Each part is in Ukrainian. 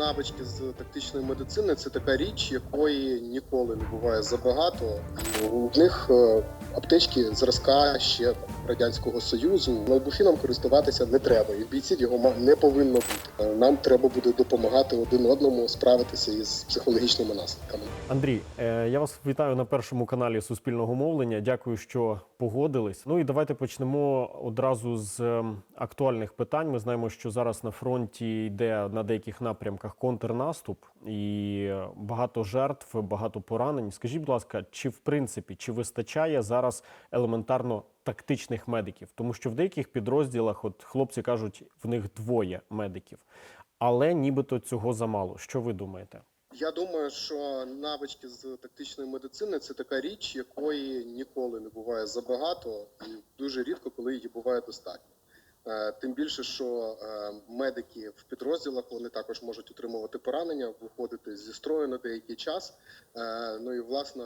навички з тактичної медицини це така річ, якої ніколи не буває забагато. У них е, аптечки зразка ще радянського союзу. Налбуфіном користуватися не треба, і бійців його не повинно бути. Е, Нам треба буде допомагати один одному справитися із психологічними наслідками. Андрій, е, я вас вітаю на першому каналі Суспільного мовлення. Дякую, що погодились. Ну і давайте почнемо одразу з ем, актуальних питань. Ми знаємо, що зараз на фронті йде на деяких напрямках контрнаступ і багато жертв, багато поранень. Скажіть, будь ласка, чи в принципі чи вистачає зараз елементарно тактичних медиків? Тому що в деяких підрозділах, от хлопці кажуть, в них двоє медиків, але нібито цього замало. Що ви думаєте? Я думаю, що навички з тактичної медицини це така річ, якої ніколи не буває забагато, і дуже рідко, коли її буває достатньо. Е, Тим більше, що е, медики в підрозділах вони також можуть отримувати поранення, виходити зі строю на деякий час. Е, Ну і власне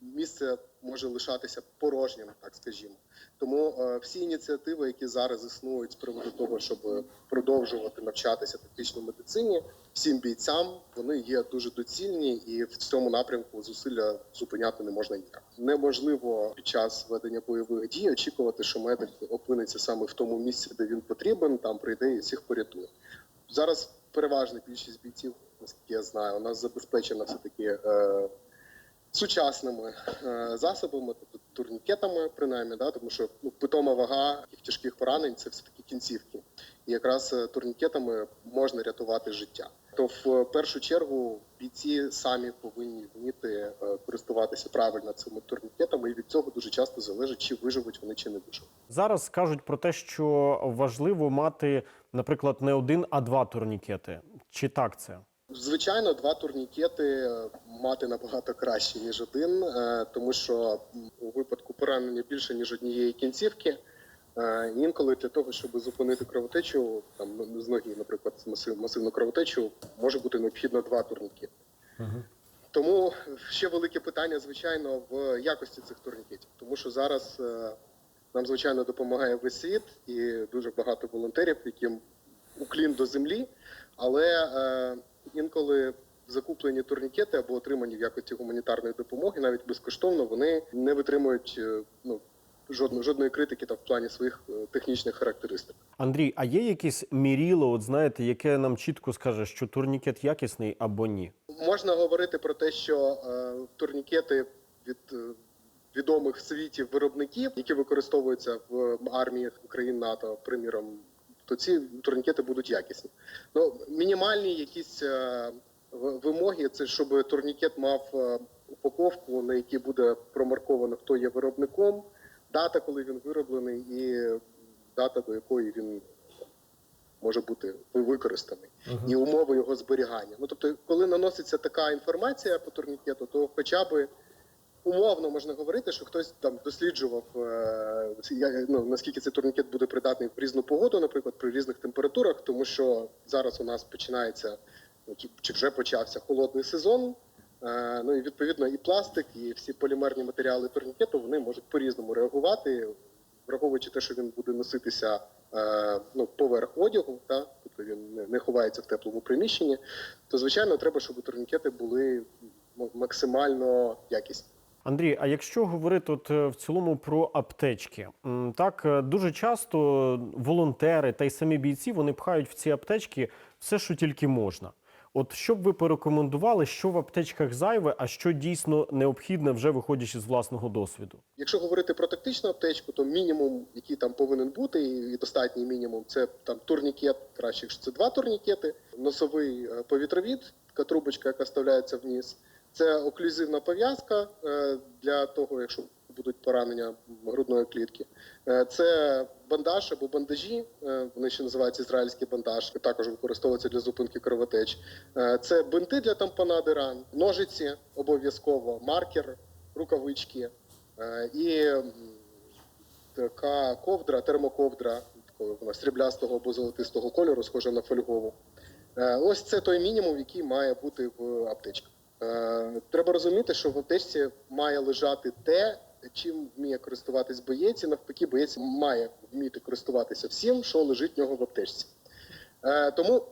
місце може лишатися порожнім, так скажімо. Тому е, всі ініціативи, які зараз існують з приводу того, щоб продовжувати навчатися тактичній медицині, всім бійцям вони є дуже доцільні, і в цьому напрямку зусилля зупиняти не можна ніяк. Неможливо під час ведення бойових дій очікувати, що медик опиниться саме в тому місці, де він потрібен, там прийде і всіх порятує. Зараз переважна більшість бійців, наскільки я знаю, у нас забезпечена все таки. Е, Сучасними е, засобами, тобто турнікетами, принаймні, да, тому що ну, питома вага таких тяжких поранень це все таки кінцівки. І якраз е, турнікетами можна рятувати життя. То в першу чергу бійці самі повинні вміти е, користуватися правильно цими турнікетами, і від цього дуже часто залежить, чи виживуть вони, чи не виживуть. Зараз кажуть про те, що важливо мати, наприклад, не один, а два турнікети. Чи так це? Звичайно, два турнікети мати набагато краще ніж один, е, тому що у випадку поранення більше ніж однієї кінцівки. е, Інколи для того, щоб зупинити кровотечу, там ну, з ноги, наприклад, масив, масивну кровотечу, може бути необхідно два турнікети. Тому ще велике питання, звичайно, в якості цих турнікетів, тому що зараз е, нам звичайно допомагає весь світ і дуже багато волонтерів, яким уклін до землі, але інколи закуплені турнікети або отримані в якості гуманітарної допомоги, навіть безкоштовно, вони не витримують е, ну, жодної, жодної критики та в плані своїх е, технічних характеристик. Андрій, а є якесь міріло, от знаєте, яке нам чітко скаже, що турнікет якісний або ні? Можна говорити про те, що е, турнікети від е, відомих в світі виробників, які використовуються в арміях країн НАТО, приміром, то ці турнікети будуть якісні. Ну мінімальні якісь е, вимоги це щоб турнікет мав е, упаковку, на якій буде промарковано, хто є виробником, дата, коли він вироблений, і дата, до якої він може бути використаний і умови його зберігання. Ну тобто, коли наноситься така інформація по турнікету, то хоча б умовно можна говорити, що хтось там досліджував е, ну, наскільки цей турнікет буде придатний в різну погоду, наприклад, при різних температурах, тому що зараз у нас починається чи- вже почався холодний сезон. Е, Ну і відповідно і пластик, і всі полімерні матеріали турнікету вони можуть по-різному реагувати, враховуючи те, що він буде носитися е, ну, поверх одягу, та тобто він не, ховається в теплому приміщенні, то звичайно треба, щоб турнікети були максимально якісні. Андрій, а якщо говорити от е, в цілому про аптечки, так дуже часто волонтери та й самі бійці вони пхають в ці аптечки все, що тільки можна. От що б ви порекомендували, що в аптечках зайве, а що дійсно необхідне, вже виходячи з власного досвіду? Якщо говорити про тактичну аптечку, то мінімум, який там повинен бути, і достатній мінімум, це там турнікет, краще, якщо це два турнікети, носовий е, повітровід, така трубочка, яка вставляється вниз. Це оклюзивна пов'язка е, для того, якщо будуть поранення грудної клітки. Е, Це бандаж або бандажі, е, вони ще називаються ізраїльський бандаж, також використовуються для зупинки кровотеч. Е, Це бинти для тампонади ран, ножиці обов'язково, маркер, рукавички. І така ковдра, термоковдра, вона сріблястого або золотистого кольору, схожа на фольгову. Ось це той мінімум, який має бути в аптечках. Треба розуміти, що в аптечці має лежати те, чим вміє користуватись боєць, і навпаки, боєць має вміти користуватися всім, що лежить в нього в аптечці. Е, Тому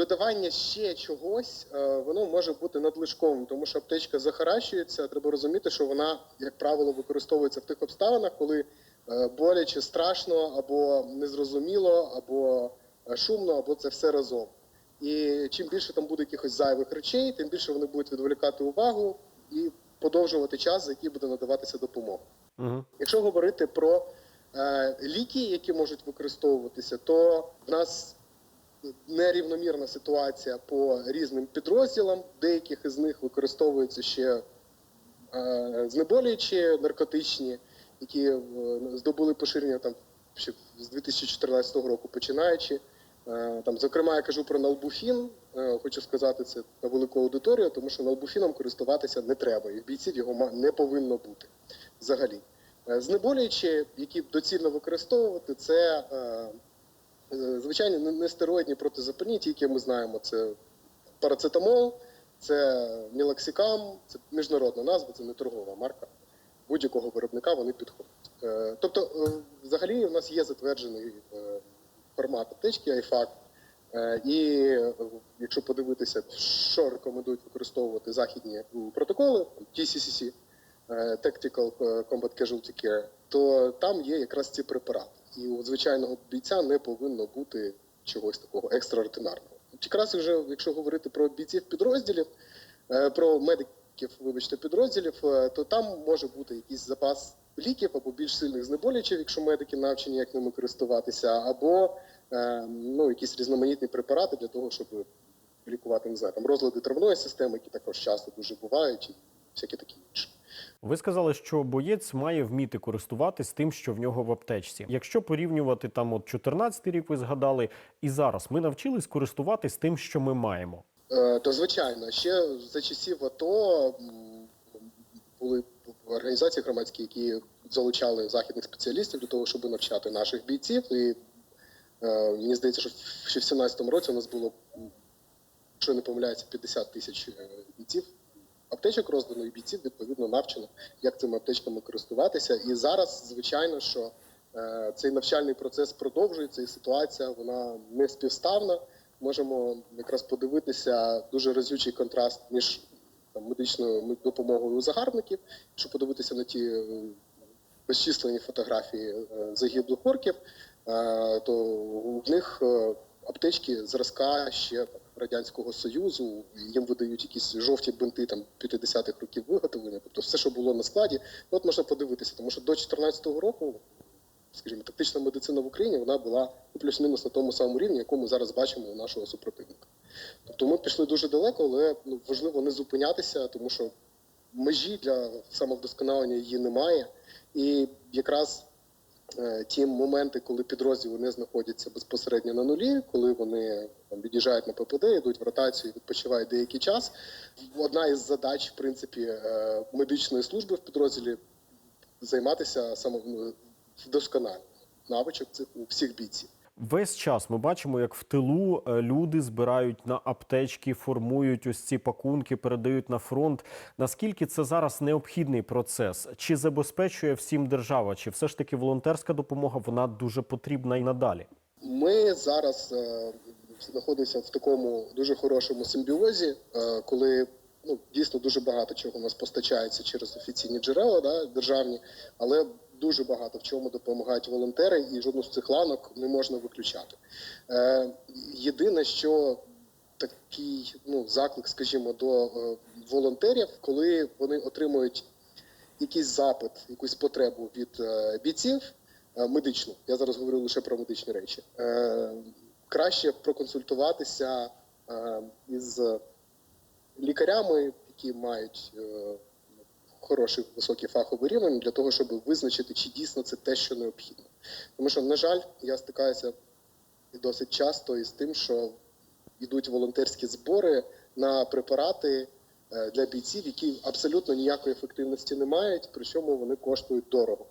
додавання ще чогось, е, воно може бути надлишковим, тому що аптечка захаращується. Треба розуміти, що вона, як правило, використовується в тих обставинах, коли е, боляче, страшно, або незрозуміло, або е, шумно, або це все разом. І чим більше там буде якихось зайвих речей, тим більше вони будуть відволікати увагу і подовжувати час, за який буде надаватися допомога. Угу. Якщо говорити про е, ліки, які можуть використовуватися, то в нас нерівномірна ситуація по різним підрозділам. Деяких із них використовуються ще е, знеболюючі наркотичні, які е, здобули поширення там ще з 2014 року починаючи. Е, Там, зокрема, я кажу про налбуфін. Е, Хочу сказати це на велику аудиторію, тому що налбуфіном користуватися не треба, і в бійців його не повинно бути взагалі. Е, Знеболюючі, які доцільно використовувати, це е, звичайні не- нестероїдні протизапальні, ті, які ми знаємо, це парацетамол, це мілоксикам, це міжнародна назва, це не торгова марка. Будь-якого виробника вони підходять. Тобто, взагалі, у нас є затверджений формат аптечки Е, І е, якщо подивитися, що рекомендують використовувати західні протоколи, TCCC, е, Tactical Combat Casualty Care, то там є якраз ці препарати. І у звичайного бійця не повинно бути чогось такого екстраординарного. Якраз вже, якщо говорити про бійців підрозділів, е, про медиків, вибачте, підрозділів, е, то там може бути якийсь запас ліків або більш сильних знеболюючих, якщо медики навчені як ними користуватися, або е, ну, якісь різноманітні препарати для того, щоб лікувати не знаю, там розлади травної системи, які також часто дуже бувають, і всякі такі інші. Ви сказали, що боєць має вміти користуватись тим, що в нього в аптечці. Якщо порівнювати там от 14 рік, ви згадали, і зараз ми навчились користуватись тим, що ми маємо. Е, То звичайно, ще за часів АТО були організації громадські, які залучали західних спеціалістів для того, щоб навчати наших бійців. І е, мені здається, що ще в 17-му році у нас було, якщо не помиляюся, 50 тисяч е, бійців. Аптечок роздано і бійців відповідно навчено, як цими аптечками користуватися. І зараз, звичайно, що е, цей навчальний процес продовжується, і ситуація вона не співставна можемо якраз подивитися дуже разючий контраст між там, медичною допомогою загарбників, якщо подивитися на ті е, безчисленні фотографії е, загиблих орків, е, то в них е, аптечки зразка ще радянського союзу. Їм видають якісь жовті бинти там 50-х років виготовлення. Тобто все, що було на складі, ну, от можна подивитися, тому що до 2014 року скажімо, тактична медицина в Україні вона була ну, плюс-мінус на тому самому рівні, якому ми зараз бачимо у нашого супротивника. Тобто ми пішли дуже далеко, але ну, важливо не зупинятися, тому що межі для самовдосконалення її немає. І якраз е, ті моменти, коли підрозділи не знаходяться безпосередньо на нулі, коли вони там, від'їжджають на ППД, йдуть в ротацію, відпочивають деякий час. Одна із задач, в принципі, е, медичної служби в підрозділі займатися самовдосконаленням навичок цих у всіх бійців. Весь час ми бачимо, як в тилу е, люди збирають на аптечки, формують ось ці пакунки, передають на фронт. Наскільки це зараз необхідний процес? Чи забезпечує всім держава? Чи все ж таки волонтерська допомога вона дуже потрібна і надалі? Ми зараз е, знаходимося в такому дуже хорошому симбіозі, е, коли ну дійсно дуже багато чого у нас постачається через офіційні джерела, да, державні, але дуже багато в чому допомагають волонтери, і жодну з цих ланок не можна виключати. Е, єдине, що такий ну заклик, скажімо, до е, волонтерів, коли вони отримують якийсь запит, якусь потребу від е, бійців е, медичну. Я зараз говорю лише про медичні речі. Е, краще проконсультуватися із лікарями, які мають хороший високий фаховий рівень, для того, щоб визначити, чи дійсно це те, що необхідно. Тому що, на жаль, я стикаюся досить часто із тим, що йдуть волонтерські збори на препарати е, для бійців, які абсолютно ніякої ефективності не мають, причому вони коштують дорого.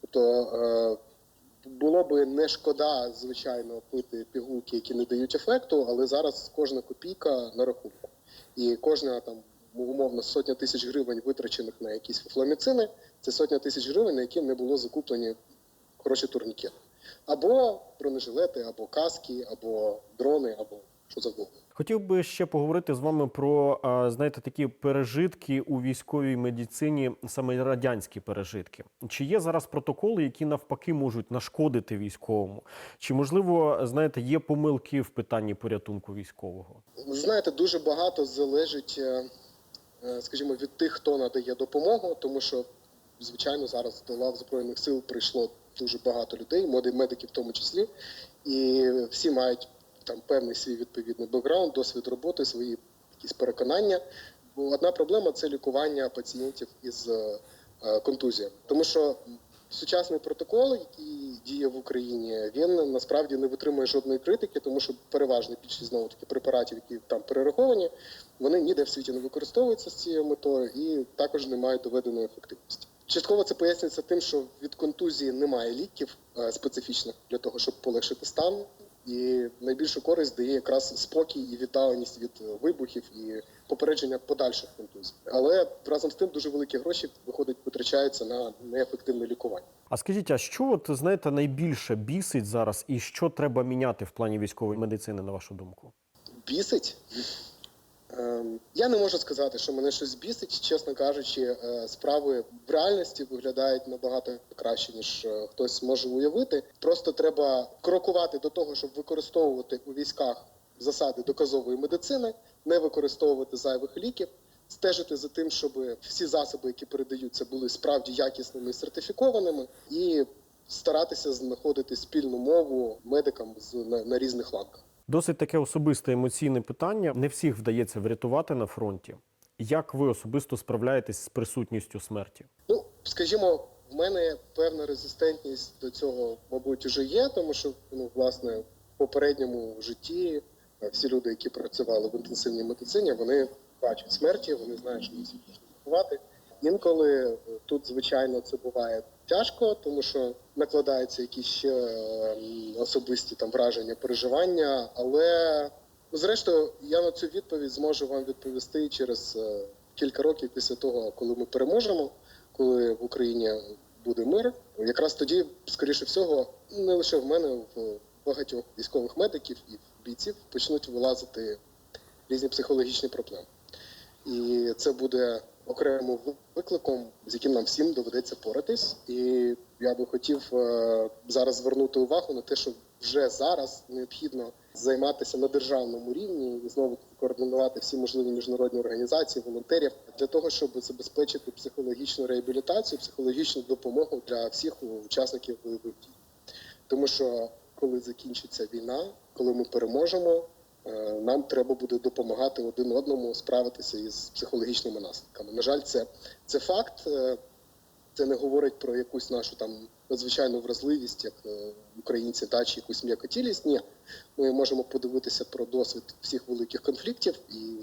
Тобто е, було би не шкода, звичайно, пити пігулки, які не дають ефекту, але зараз кожна копійка на рахунку. І кожна там умовно сотня тисяч гривень витрачених на якісь фломіцини, це сотня тисяч гривень, на які не було закуплені хороші турнікети. Або бронежилети, або каски, або дрони, або що завгодно. Хотів би ще поговорити з вами про знаєте такі пережитки у військовій медицині, саме радянські пережитки. Чи є зараз протоколи, які навпаки можуть нашкодити військовому? Чи можливо, знаєте, є помилки в питанні порятунку військового? Знаєте, дуже багато залежить, е, скажімо, від тих, хто надає допомогу, тому що, звичайно, зараз до лав збройних сил прийшло дуже багато людей, медики в тому числі, і всі мають там певний свій відповідний бекграунд, досвід роботи, свої якісь переконання. Бо одна проблема це лікування пацієнтів із е, е, тому що сучасний протокол, який діє в Україні, він насправді не витримує жодної критики, тому що переважна більшість знову таки препаратів, які там перераховані, вони ніде в світі не використовуються з цією метою і також не мають доведеної ефективності. Частково це пояснюється тим, що від контузії немає ліків е, специфічних для того, щоб полегшити стан. І найбільшу користь дає якраз спокій і віддаленість від вибухів і попередження подальших контузій. Але разом з тим дуже великі гроші виходить витрачаються на неефективне лікування. А скажіть, а що от знаєте найбільше бісить зараз, і що треба міняти в плані військової медицини, на вашу думку? Бісить. Ем, Я не можу сказати, що мене щось бісить. Чесно кажучи, е, справи в реальності виглядають набагато краще, ніж е, хтось може уявити. Просто треба крокувати до того, щоб використовувати у військах засади доказової медицини, не використовувати зайвих ліків, стежити за тим, щоб всі засоби, які передаються, були справді якісними і сертифікованими, і старатися знаходити спільну мову медикам з на, на різних ланках. Досить таке особисте емоційне питання. Не всіх вдається врятувати на фронті. Як ви особисто справляєтесь з присутністю смерті? Ну, скажімо, в мене певна резистентність до цього, мабуть, вже є, тому що ну, власне, в попередньому житті всі люди, які працювали в інтенсивній медицині, вони бачать смерті, вони знають, що їх можна лікувати. Інколи е, тут, звичайно, це буває тяжко, тому що накладаються якісь е, особисті там враження, переживання. Але зрештою, я на цю відповідь зможу вам відповісти через е, кілька років після того, коли ми переможемо, коли в Україні буде мир. Якраз тоді, скоріше всього, не лише в мене, в багатьох військових медиків і бійців почнуть вилазити різні психологічні проблеми. І це буде окремим викликом, з яким нам всім доведеться поратись. І я би хотів е, зараз звернути увагу на те, що вже зараз необхідно займатися на державному рівні і знову координувати всі можливі міжнародні організації, волонтерів для того, щоб забезпечити психологічну реабілітацію, психологічну допомогу для всіх учасників бойових дій. Тому що коли закінчиться війна, коли ми переможемо, е, нам треба буде допомагати один одному справитися із психологічними наслідками. На жаль, це, це факт. Е, Це не говорить про якусь нашу там надзвичайну вразливість, як е, українці, да, чи якусь м'якотілість. Ні, ми можемо подивитися про досвід всіх великих конфліктів, і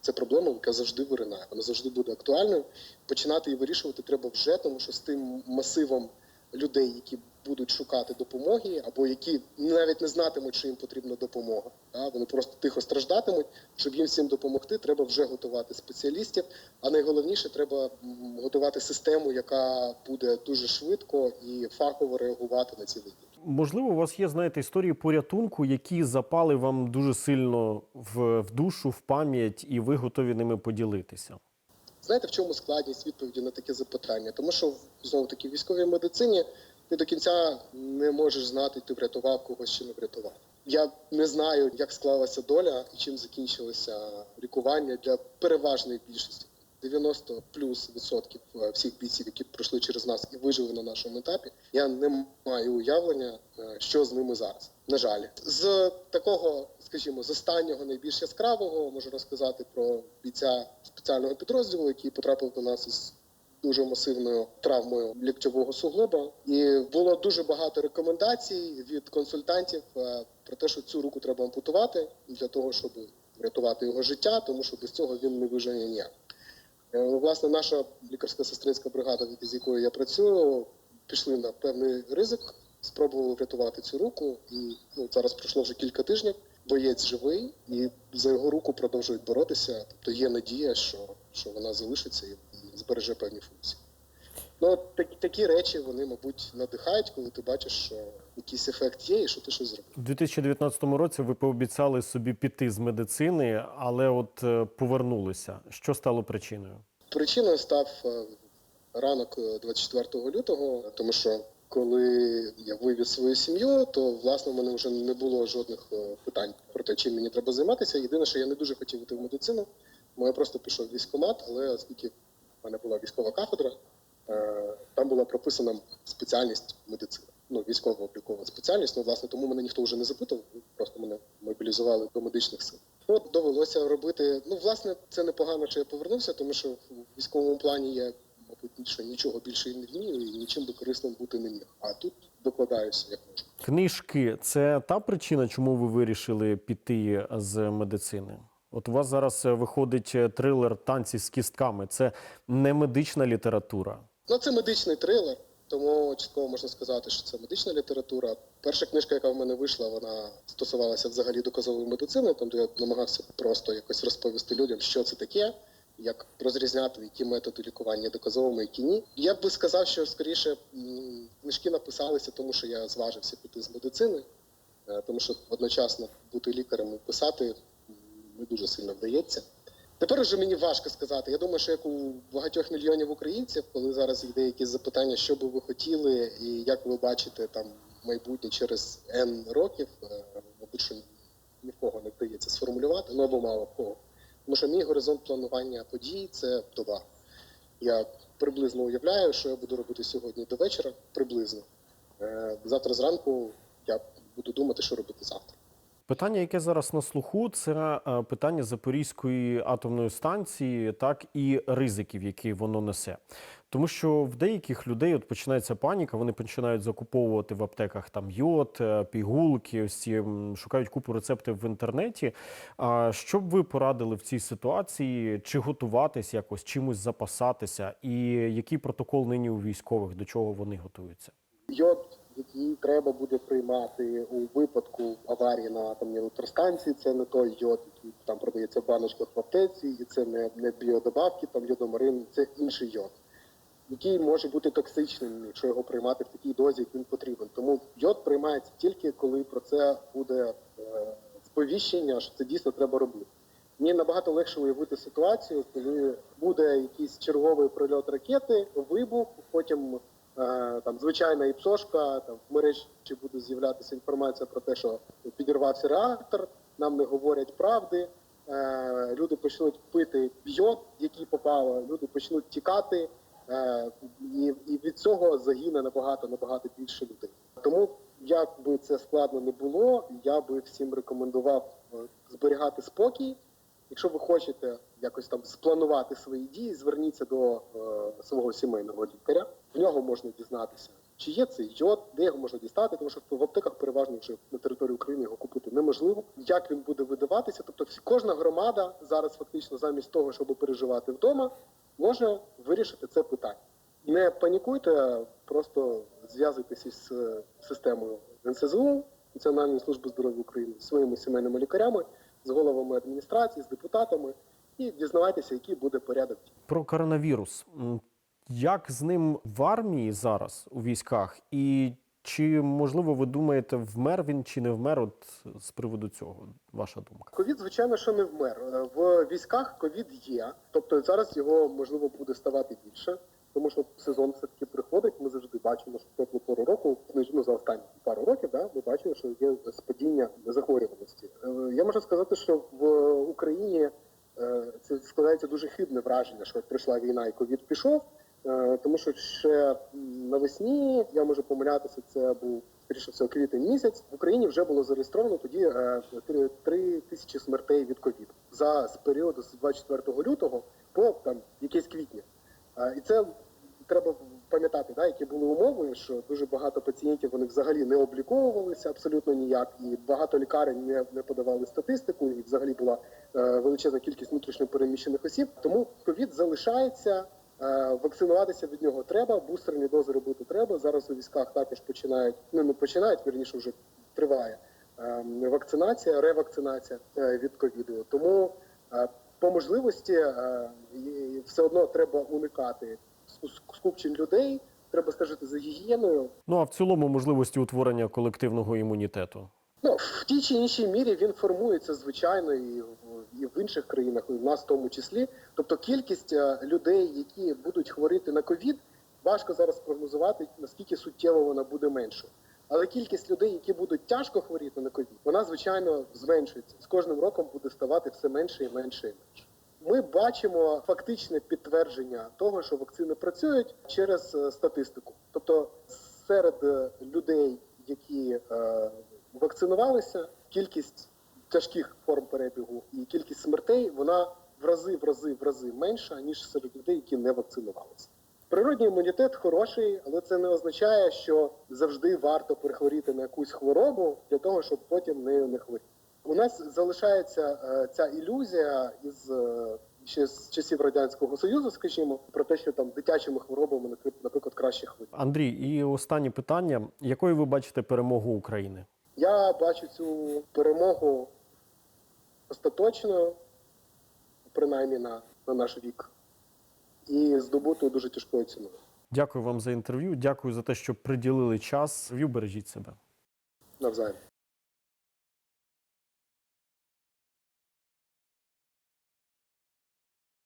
це проблема, яка завжди виринає. Вона завжди буде актуальною. Починати її вирішувати треба вже, тому що з тим масивом людей, які будуть шукати допомоги, або які навіть не знатимуть, що їм потрібна допомога. Да? Вони просто тихо страждатимуть. Щоб їм всім допомогти, треба вже готувати спеціалістів. А найголовніше, треба готувати систему, яка буде дуже швидко і фахово реагувати на ці виклики. Можливо, у вас є, знаєте, історії порятунку, які запали вам дуже сильно в, в душу, в пам'ять, і ви готові ними поділитися. Знаєте, в чому складність відповіді на таке запитання? Тому що знову таки в військовій медицині ти до кінця не можеш знати, ти врятував когось чи не врятував. Я не знаю, як склалася доля і чим закінчилося лікування для переважної більшості. 90 плюс відсотків е, всіх бійців, які пройшли через нас і вижили на нашому етапі. Я не маю уявлення, е, що з ними зараз. На жаль, з такого, скажімо, з останнього найбільш яскравого можу розказати про бійця спеціального підрозділу, який потрапив до нас із дуже масивною травмою ліктьового суглоба. І було дуже багато рекомендацій від консультантів е, про те, що цю руку треба ампутувати для того, щоб врятувати його життя, тому що без цього він не виживе ніяк. Е, Власне, наша лікарська сестринська бригада, з якою я працюю, пішли на певний ризик, спробували врятувати цю руку. І ну, зараз пройшло вже кілька тижнів. Боєць живий, і за його руку продовжують боротися. Тобто є надія, що, що вона залишиться і, збереже певні функції. Ну, так, такі речі вони, мабуть, надихають, коли ти бачиш, що якийсь ефект є, і що ти щось зробив. У 2019 році ви пообіцяли собі піти з медицини, але от е, повернулися. Що стало причиною? Причиною став е, ранок е, 24 лютого, тому що коли я вивіз свою сім'ю, то власне в мене вже не було жодних е, питань про те, чим мені треба займатися. Єдине, що я не дуже хотів йти в медицину, бо я просто пішов в військкомат, але оскільки в мене була військова кафедра, е, там була прописана спеціальність медицина. Ну, військово-облікова спеціальність. Ну, власне, тому мене ніхто вже не запитував, просто мене мобілізували до медичних сил. От довелося робити. Ну, власне, це непогано, що я повернувся, тому що в військовому плані я, мабуть, більше нічого більше не вмію і нічим би корисним бути не міг. А тут докладаюся як можу. Книжки це та причина, чому ви вирішили піти з медицини? От у вас зараз виходить трилер танці з кістками. Це не медична література. Ну, це медичний трилер, тому частково можна сказати, що це медична література. Перша книжка, яка в мене вийшла, вона стосувалася взагалі доказової медицини, там де я намагався просто якось розповісти людям, що це таке, як розрізняти, які методи лікування доказовими, які ні. Я б сказав, що скоріше книжки написалися, тому що я зважився піти з медицини, е, тому що одночасно бути лікарем і писати не дуже сильно вдається. Тепер вже мені важко сказати. Я думаю, що як у багатьох мільйонів українців, коли зараз йде якісь запитання, що би ви хотіли, і як ви бачите там майбутнє через N років, е, мабуть, що ні в кого не вдається сформулювати, ну або мало в кого. Тому що мій горизонт планування подій це доба. Я приблизно уявляю, що я буду робити сьогодні до вечора, приблизно. Е, Завтра зранку я буду думати, що робити завтра. Питання, яке зараз на слуху, це е, питання Запорізької атомної станції, так і ризиків, які воно несе. Тому що в деяких людей от починається паніка, вони починають закуповувати в аптеках там йод, е, пігулки, ось ці шукають купу рецептів в інтернеті. А що б ви порадили в цій ситуації? Чи готуватись якось, чимось запасатися? І який протокол нині у військових, до чого вони готуються? Йод, який треба буде приймати у випадку аварії на атомній електростанції, це не той йод, який там продається в баночках в аптеці, і це не, не біодобавки, там йодомарин, це інший йод, який може бути токсичним, якщо його приймати в такій дозі, як він потрібен. Тому йод приймається тільки коли про це буде е, сповіщення, що це дійсно треба робити. Мені набагато легше уявити ситуацію, коли буде якийсь черговий прильот ракети, вибух, потім там звичайна іпсошка, там в мережі буде з'являтися інформація про те, що підірвався реактор, нам не говорять правди. Е, люди почнуть пити йод, який попало, люди почнуть тікати, е, і, від цього загине набагато набагато більше людей. Тому як би це складно не було, я би всім рекомендував е, зберігати спокій. Якщо ви хочете якось там спланувати свої дії, зверніться до е, свого сімейного лікаря. В нього можна дізнатися, чи є цей йод, де його можна дістати, тому що в аптеках переважно вже на території України його купити неможливо. Як він буде видаватися? Тобто, всі кожна громада зараз фактично замість того, щоб переживати вдома, може вирішити це питання. Не панікуйте, просто зв'язуйтеся з е, системою НСЗУ, Національної служби здоров'я України, своїми сімейними лікарями, з головами адміністрації, з депутатами, і дізнавайтеся, який буде порядок. Про коронавірус. Як з ним в армії зараз у військах? І чи можливо ви думаєте, вмер він чи не вмер? От з приводу цього, ваша думка? Ковід, звичайно, що не вмер. Е, В військах ковід є, тобто зараз його можливо буде ставати більше, тому що сезон все таки приходить. Ми завжди бачимо, що теплу пору року, ну за останні пару років, да, ми бачимо, що є спадіння захворюваності. Е, Я можу сказати, що в Україні е, це складається дуже хибне враження, що прийшла війна і ковід пішов. Е, Тому що ще навесні я можу помилятися. Це був скоріше всього квітень місяць. В Україні вже було зареєстровано тоді е, три- три тисячі смертей від ковіду за періоду з 24 лютого по там якесь квітня. І це треба пам'ятати, да, які були умови, що дуже багато пацієнтів вони взагалі не обліковувалися абсолютно ніяк, і багато лікарень не, не подавали статистику, і взагалі була е, величезна кількість внутрішньо переміщених осіб. Тому ковід залишається. Е, Вакцинуватися від нього треба, бустерні дози робити треба. Зараз у військах також починають, ну не починають, вірніше вже триває е, вакцинація, ревакцинація е, від ковіду. Тому е, по можливості все одно треба уникати скупчень людей. треба стежити за гігієною. Ну а в цілому можливості утворення колективного імунітету. Ну, в тій чи іншій мірі він формується звичайно і в, і в інших країнах, і в нас в тому числі. Тобто кількість е, людей, які будуть хворіти на ковід, важко зараз прогнозувати, наскільки суттєво вона буде меншою. Але кількість людей, які будуть тяжко хворіти на ковід, вона звичайно зменшується. З кожним роком буде ставати все менше і менше і менше. Ми бачимо фактичне підтвердження того, що вакцини працюють через е, статистику. Тобто серед е, людей, які е, вакцинувалися, кількість тяжких форм перебігу і кількість смертей вона в рази, в рази, в рази менша ніж серед людей, які не вакцинувалися. Природній імунітет хороший, але це не означає, що завжди варто перехворіти на якусь хворобу для того, щоб потім нею не хворіти. У нас залишається е, ця ілюзія із е, ще з часів радянського союзу, скажімо, про те, що там дитячими хворобами, наприклад, краще хворіти. Андрій, і останнє питання: якою ви бачите перемогу України? Я бачу цю перемогу остаточною, принаймні на, на наш вік, і здобутою дуже тяжкою ціною. Дякую вам за інтерв'ю. Дякую за те, що приділили час. Вів, бережіть себе. Навзаєм.